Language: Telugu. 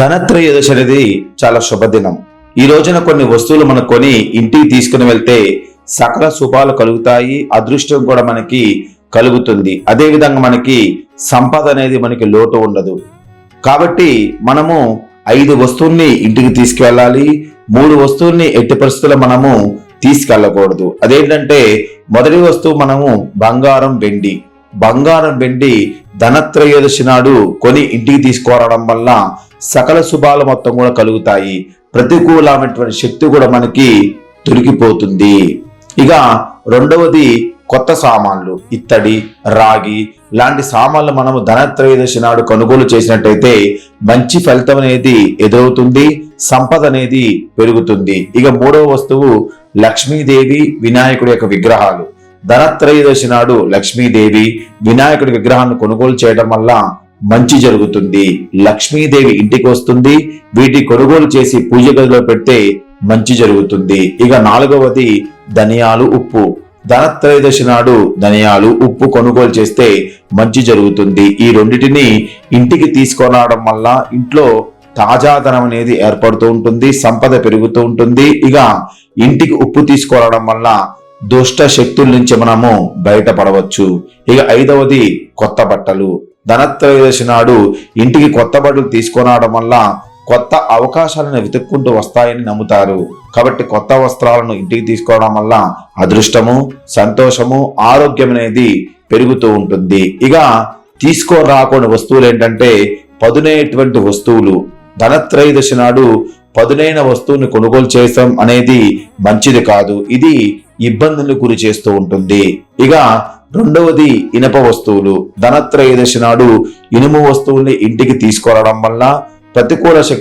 ధనత్రయోదశి అనేది చాలా శుభదినం. ఈ రోజున కొన్ని వస్తువులు మనం కొని ఇంటికి తీసుకుని వెళ్తే సకల శుభాలు కలుగుతాయి అదృష్టం కూడా మనకి కలుగుతుంది. అదేవిధంగా మనకి సంపద అనేది మనకి లోటు ఉండదు. కాబట్టి మనము ఐదు వస్తువుల్ని ఇంటికి తీసుకువెళ్ళాలి మూడు వస్తువుల్ని ఎట్టి పరిస్థితుల్లో మనము తీసుకెళ్ళకూడదు. అదేంటంటే మొదటి వస్తువు మనము బంగారం వెండి. బంగారం వెండి ధనత్రయోదశి నాడు కొని ఇంటికి తీసుకురావడం వల్ల సకల శుభాలు మొత్తం కూడా కలుగుతాయి. ప్రతికూలమైనటువంటి శక్తి కూడా మనకి తొలగిపోతుంది ఇక రెండవది కొత్త సామాన్లు. ఇత్తడి రాగి లాంటి సామాన్లు మనము ధనత్రయోదశి నాడు కొనుగోలు చేసినట్టయితే మంచి ఫలితం అనేది ఎదురవుతుంది సంపద అనేది పెరుగుతుంది. ఇక మూడవ వస్తువు లక్ష్మీదేవి వినాయకుడి యొక్క విగ్రహాలు. ధనత్రయోదశి నాడు లక్ష్మీదేవి వినాయకుడి విగ్రహాన్ని కొనుగోలు చేయడం వల్ల మంచి జరుగుతుంది. లక్ష్మీదేవి ఇంటికి వస్తుంది. వీటి కొనుగోలు చేసి పూజ గదిలో పెడితే మంచి జరుగుతుంది. ఇక నాలుగవది ధనియాలు ఉప్పు. ధనత్రయోదశి నాడు ధనియాలు ఉప్పు కొనుగోలు చేస్తే మంచి జరుగుతుంది. ఈ రెండింటిని ఇంటికి తీసుకురావడం వల్ల ఇంట్లో తాజాదనం అనేది ఏర్పడుతూ ఉంటుంది సంపద పెరుగుతూ ఉంటుంది. ఇక ఇంటికి ఉప్పు తీసుకురావడం వల్ల దుష్ట శక్తుల నుంచి మనము బయటపడవచ్చు. ఇక ఐదవది కొత్త బట్టలు. ధనత్రయోదశి నాడు ఇంటికి కొత్త బట్టలు తీసుకురావడం వల్ల కొత్త అవకాశాలను వెతుక్కుంటూ వస్తాయని నమ్ముతారు. కాబట్టి కొత్త వస్త్రాలను ఇంటికి తీసుకోవడం వల్ల అదృష్టము సంతోషము ఆరోగ్యం అనేది పెరుగుతూ ఉంటుంది. ఇక తీసుకోరాకూడని వస్తువులు ఏంటంటే పదునైనటువంటి వస్తువులు. ధనత్రయోదశి నాడు పదునైన వస్తువుని కొనుగోలు చేయడం అనేది మంచిది కాదు. ఇది ఇబ్బందులు గురి చేస్తూ ఉంటుంది. ఇక రెండవది ఇనప వస్తువులు. ధనత్రయోదశి నాడు ఇనుము వస్తువుల్ని ఇంటికి తీసుకురావడం వల్ల ప్రతికూల శక్తి